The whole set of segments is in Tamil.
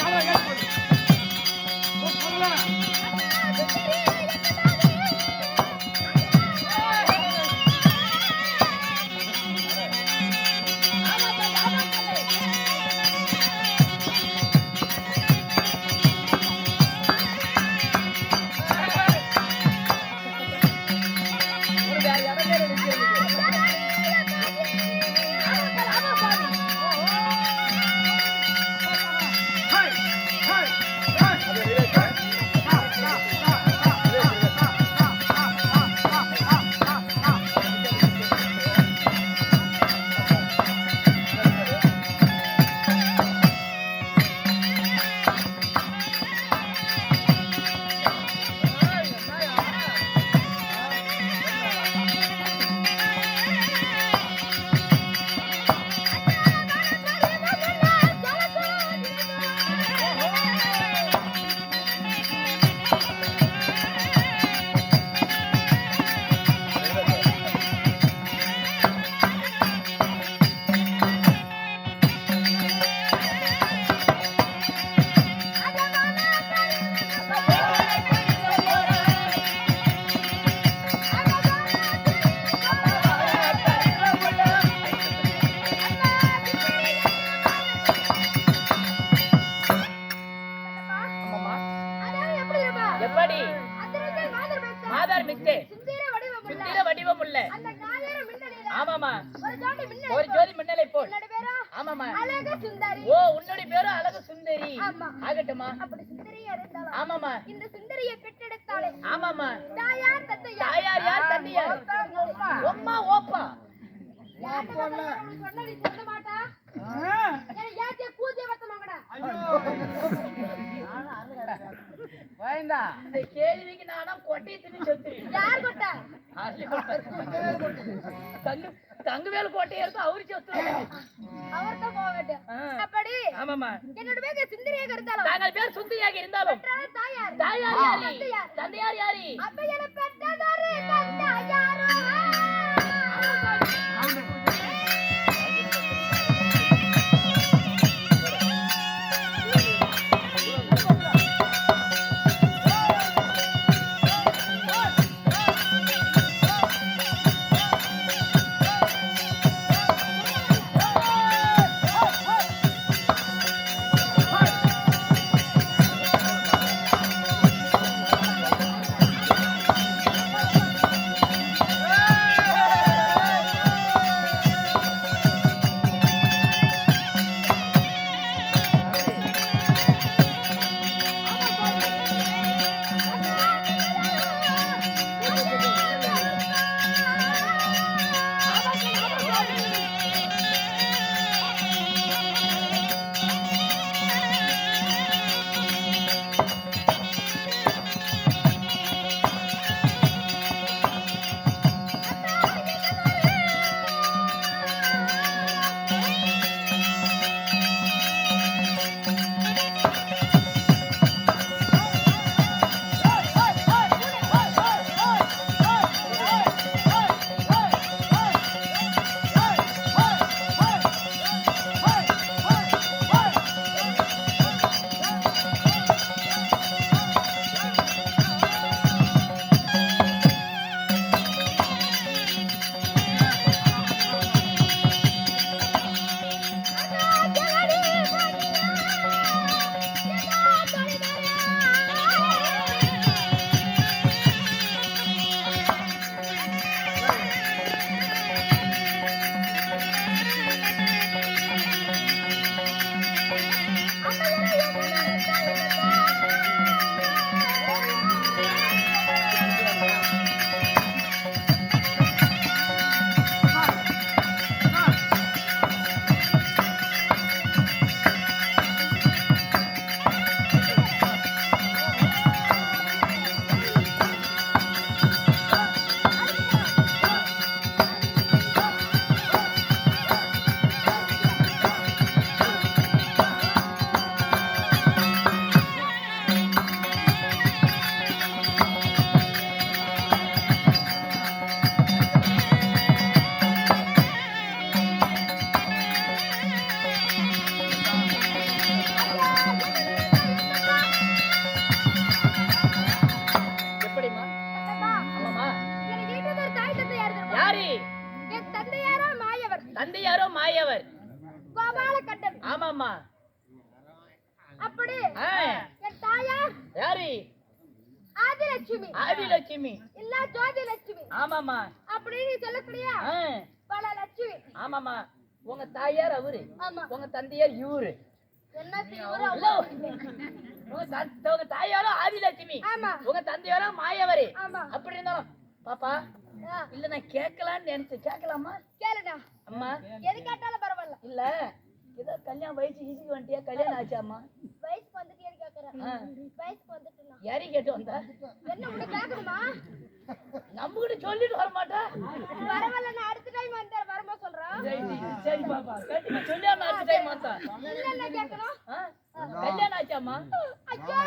ஆமாம்மா. ஆகட்டுமா அப்படி சுந்தரியா இருந்தாலும் ஆமாமா இந்த சுந்தரியை பெற்றெடுத்தாலே ஆமாமா தாயார் தந்தையார் தாயார் யார் தந்தையார் ஒம்மா ஓப்பா யார்கிட்ட பார்த்தா உனக்கு சொன்னா நீ சொல்ல மாட்டா? ஏன்னா யாத்திய கூத்திய வத்தமாங்கடா இந்த கேள்விக்கு நானா கொட்டி தின்னு யார் கொட்டா? தங்கு தங்குவேல் கோட்டையை எடுத்து அவரு ஆமாமா என்னோட பேர் சுந்தரியாக இருந்தாலும். நாங்கள் பேர் சுந்தரியாக இருந்தாலும். தாயார். தாயார் யாரி? தந்தையார். யாரி? அப்ப என பெற்றதாரு ஆதிலட்சுமி ஆதிலட்சுமி இல்ல ஜோதி லட்சுமி. ஆமாமா அப்படின்னு சொல்லக்கூடிய பல லட்சுமி. ஆமாமா உங்க தாயார் அவரு. ஆமா. உங்க தந்தையார் இவரு. உங்க தாயாரும் ஆதிலட்சுமி ஆமா. உங்க தந்தையாரும் மாயவரி. அப்படி இருந்தாலும் பாப்பா இல்ல நான் கேட்கலான்னு நினைச்சேன் கேட்கலாமா? கேளுடா. அம்மா. எது கேட்டாலும் பரவாயில்ல. இல்ல ஏதோ கல்யாணம் வயசு ஈஸிக்கு வந்துட்டியா? கல்யாணம் ஆச்சாம்மா? யாரி கேட்டு வந்தா? என்ன உனக்கு கேட்கணுமா? நம்ம கிட்ட சொல்லிட்டு வர மாட்டா. பரவாயில்ல நான் அடுத்த டைம் வந்தேன். வரும்போது சொல்றேன். சரி அடுத்த டைம் வந்தா. இல்ல இல்ல? கல்யாணம் ஐயோ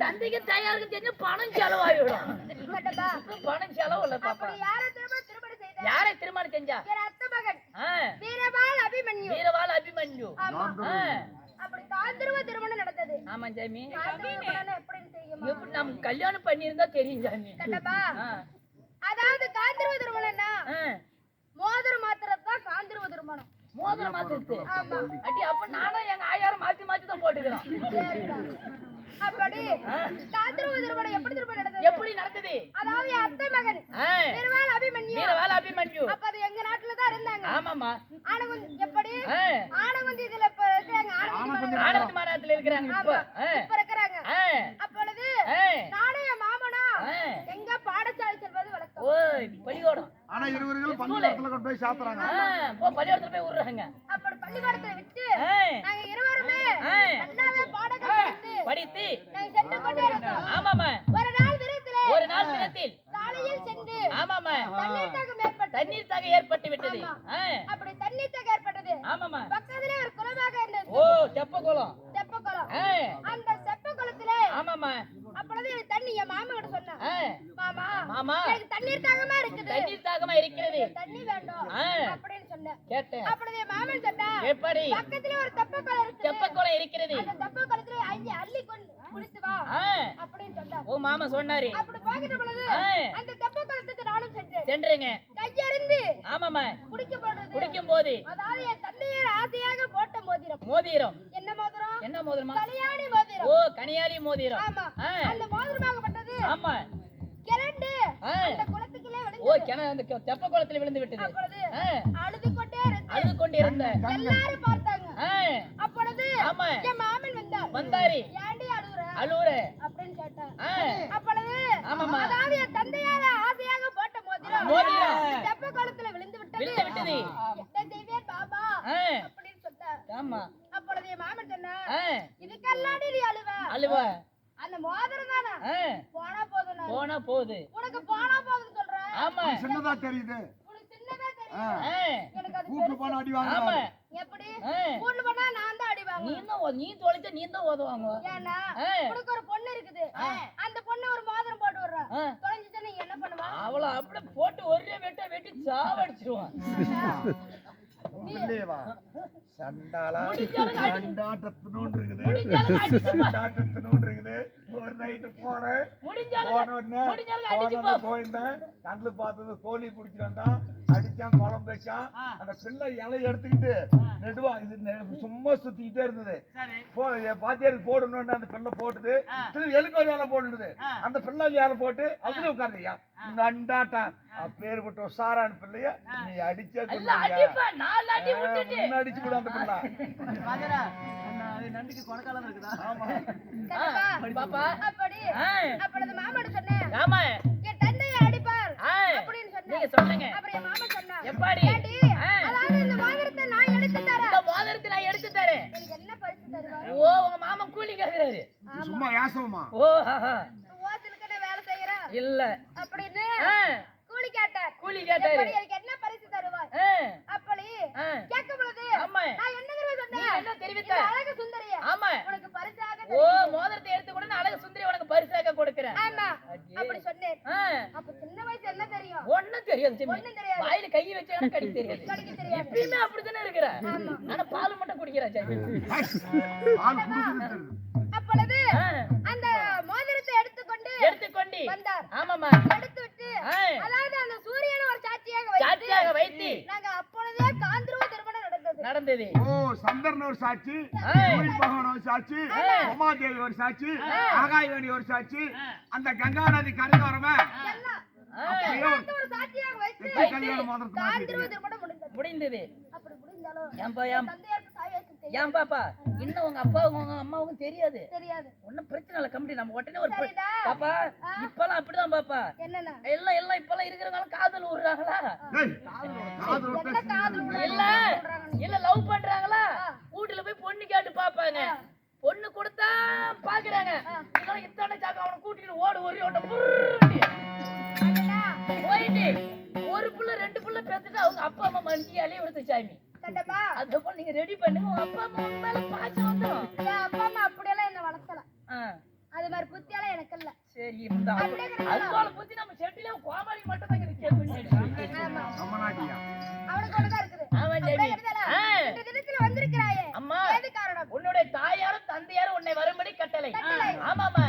தந்தைக்கு தாயாருக்கு தெரிஞ்ச பணம் செலவாயிடும். பணம் செலவு இல்ல பாப்பா யார திருமணம் திருமணம் செய்த? யாரை திருமணம் செஞ்சா? வீரபால் அபிமன்யு. அப்படி காந்திருவ திருமணம் நடந்தது. ஆமா தெரியுமா? எப்படி நம்ம கல்யாணம் பண்ணியிருந்தா தெரியும் ஆ, அதாவது காந்திருவ திருமணம்னா மோதிரம் மாத்திரத்தான் காந்திருவ திருமணம். மோதிரம் மாத்திருக்கு ஆமா. அடி அப்ப நானும் எங்க ஆயாரம் மாத்தி மாத்தி தான் போட்டுக்கிறோம். அப்படி திருமணம் எப்படி திருமணம் நடந்தது? எப்படி நடக்குது அதாவது அத்தை மகன் வீரபால் அபிமன்யு. வீரவாள் அபிமன்யு. அப்ப அது எங்க நாட்டுல தான் இருந்தாங்க. ஆமாமா ஆனகுந்தி எப்படி? ஆ, ஆனகுந்தி இதுல இப்ப மலை. ஆனந்த மாநகரத்துல இருக்கிறாங்க இப்ப. இப்ப இருக்கிறாங்க. ஆ, அப்பொழுது மாமனும் ஆ. எங்க பாடசாலை செல்வது வழக்கம். ஓய் பள்ளிக்கூடம். ஆனா இருவர்களும் பள்ளிக்கூடத்துல கொண்டு போய் சாத்துறாங்க. ஆ, போ பள்ளிக்கூடத்துல போய் விடுறாங்க அப்படி பள்ளிக்கூடத்துல விட்டு ஆமாமா ஒரு நாள் தினத்திலே ஒரு நாள் தினத்தில் சாலையில் சென்று ஆமாமா தண்ணீர் தாகம் ஏற்பட்டது. தண்ணீர் தாக ஏற்பட்டு விட்டது. ஆ, அப்படி தண்ணீர் தாகம் ஏற்பட்டது. ஆமாமா பக்கத்திலே ஒரு குளமாக இருந்தது. ஓ தெப்ப குளம் செப்ப குளம் ஆ, அந்த செப்ப குளத்திலே ஆமாமா அப்பொழுது எனக்கு தண்ணி என் மாமா கிட்ட சொன்னா மாமா மாமா. எனக்கு தண்ணீர் தாகமா இருக்குது. தண்ணீர் தாகமா இருக்கிறது தண்ணி வேண்டும். அப்படின்னு சொன்னேன். கேட்டேன். அப்பொழுது என் மாமன் சொன்னா எப்படி? பக்கத்துல ஒரு தெப்ப குளம் இருக்கு தெப்ப குளம் இருக்கிறது. அந்த தெப்ப குளத்துல அள்ளி அள்ளி கொண்டு குளித்து வா ஆ, அப்படின்னு சொன்னார். ஓ மாமா சொன்னாரு. அப்படி போகிற பொழுது ஆ. அந்த தெப்ப குளத்துக்கு நானும் சென்றேன். சென்றீங்க. கையறிந்து ஆமாமா குடிக்கப்படுறது குடிக்கும் போது அதாவது என் தந்தையர் ஆசையாக போட்ட மோதிரம். மோதிரம். என்ன மோதிரம்? என்ன மோதிரமா கல்யாணி மோதிரம். ஓ கனியாளி மோதிரம். ஆமா. அந்த ஆமா கிரண்டு ஆ. அந்த குளத்துக்குள்ளே விழுந்து ஓ கிணறு அந்த தெப்ப குளத்துல விழுந்து விட்டது. அழுது கொண்டே அழுது கொண்டிருந்த எல்லாரும் பார்த்தாங்க. அப்பொழுது ஆமா. என் மாமன் வந்தார். வந்தாரி. ஏண்டி அழுகுற அழுவுற. அப்படின்னு கேட்டார். அப்பொழுது ஆமாம்மா. அதாவது என் தந்தையால ஆசையாக போட்ட மோதிரம் மோதிரம். தெப்ப குளத்துல விழுந்து விட்டது. விழுந்து விட்டது. என்ன செய்வேன் பாபா அப்படின்னு சொன்னார். ஆமா. அப்பொழுது என் மாமன் சொன்னார் இதுக்கெல்லாம் நீ அழுவ? அழுவ. அந்த மோதிரம் தானே? போனா போதும். போனா போகுது உனக்கு போனா சொல்றேன் ஆமா. சின்னதா தெரியுது. கூட்டு போன அடி ஆமா. வாங்க எப்படி கூட்டு போனா நான் தான் அடி நீ தான் ஓ- நீ தொலைச்சா நீ தான் உதவாங்க ஏன்னா. உனக்கு ஒரு பொண்ணு இருக்குது. அந்த பொண்ணு ஒரு மோதிரம் போட்டு விடுறா. தொலைஞ்சிட்டா நீ என்ன பண்ணுவா? அவளை அப்படியே போட்டு ஒரே வெட்ட வெட்டி சாவடிச்சிருவான். அடி- சண்டாட்டத்தினோண்டு இருக்குது. சண்டாட்டத்தினோண்டு இருக்குது. ஒரு நைட்டு போனேன் முடிஞ்சாலும் போன உடனே முடிஞ்சாலும் அடிச்சுப்பா போனது போயிருந்தேன். கண்ணுல பார்த்தது கோழி பிடிச்சிட்டு வந்தான் அடிச்சான் குழம்பு வச்சான். அந்த பிள்ளை இலை எடுத்துக்கிட்டு நெடுவா இது சும்மா சுத்திக்கிட்டே இருந்தது. பாத்தியாரு போடணும்னு அந்த பிள்ளை போட்டுது திரும்பி எலுக்கு ஒரு இலை போட்டுடுது அந்த பிள்ளை இலை போட்டு அதுல உட்காருயா நண்டாட்டா அப்பேற்பட்ட உசாரான பிள்ளைய நீ அடிச்சே இல்ல கொல்லுவியா? அடிப்பா நாலு அடி விட்டுட்டு முன்ன அடிச்சு கூட அந்த பிள்ளை. ஆமா. கண்டிப்பா. பாப்பா. அப்படி. ஆ, அப்பொழுது மாமன் சொன்னேன் ஆமா. என் தந்தையை அடிப்பார் ஆ, அப்படின்னு நீங்க சொன்னேன் சொல்லுங்க. அப்புறம் என் மாமன் சொன்னா எப்பாடி? ஏண்டி, ஆ, அதாவது இந்த மோதிரத்தை நான் எடுத்து தரேன். இந்த மோதிரத்தை நான் எடுத்து தரேன். எனக்கு என்ன பரிசு தருவார்? ஓ உங்க மாமன் கூலி கேக்குறாரு. சும்மா யாசவமா? ஓ ஆஹா. ஓசலுக்கு நான் வேலை செய்யறேன் இல்ல. அப்படின்னு கூலி கேட்டார். கூலி கேட்டாரு. எனக்கு என்ன பரிசு தருவார்? அப்படி. கேட்கும் பொழுது ஆமா. நான் என்ன தெரியுமா நீ சொன்னேன் என்ன தெரிவித்த இந்த அழகு சுந்தரிய ஆமா. உனக்கு பரிசாக ஓ. மோதிரத்தை எடுத்து கூட அழகு சுந்தரி உனக்கு பரிசாக கொடுக்கிறேன் ஆமா. அப்படி சொன்னேன் அப்ப சின்ன வயசு என்ன தெரியும் ஒண்ணும் தெரியாது. ஒண்ணும் தெரியாது. வாயில கை வச்சா கடிக்க தெரியாது கடிக்க தெரியாது எப்பயுமே அப்படித்தானே இருக்கிற ஆனா பால் மட்டும் குடிக்கிறேன் சாமி. நடந்தது ஓ சந்திரன் ஒரு சாட்சி பகவான் ஒரு சாட்சி உமாதேவி ஒரு சாட்சி ஆகாயவாணி ஒரு சாட்சி அந்த கங்கா நதி கரையோரமா முடிந்தது முடிந்தது அப்படி முடிந்தாலும் ஏன்பா ஏன் பாப்பா? இன்னும் உங்க அப்பாவுக்கும் உங்க அம்மாவுக்கும் தெரியாது. தெரியாது. ஒன்னும் பிரச்சனை இல்லை கம்பெனி. நம்ம உடனே ஒரு. பாப்பா இப்பெல்லாம் அப்படிதான் பாப்பா. என்னன்னா எல்லாம் எல்லாம் இப்பெல்லாம் இருக்கிறவங்க காதல் விடுறாங்களா இல்ல இல்ல லவ் பண்றாங்களா? வீட்டுல போய் பொண்ணு கேட்டு பாப்பாங்க. பொண்ணு கொடுத்தா பாக்குறாங்க. இதெல்லாம் இத்தனை சாக்கு அவனை கூட்டிட்டு ஓடு ஒரு ஓட்ட. போயிட்டு ஒரு புள்ள ரெண்டு புள்ள பெத்துட்டு அவங்க அப்பா அம்மா மண்டியாலே விடுத்து சாமி. கண்டப்பா? அது போல நீங்க ரெடி பண்ணுங்க. உங்க அப்பா அம்மா உங்க மேல பாசம் வந்துடும் என் அப்பா அம்மா அப்படியெல்லாம் என்ன வளர்த்தல அது மாதிரி புத்தியெல்லாம் எனக்கு இல்ல. சரி இந்த புத்தி நம்ம செட்டில கோமாளி மட்டும் தான் இருக்கு ஆமா. இருக்குது. ஆமா ஜெமி இந்த தினத்துல வந்திருக்கிறாயே. அம்மா ஏது காரணம் உன்னுடைய தாயாரும் தந்தையாரும் உன்னை வரும்படி கட்டளை. கட்டளை. ஆமாமா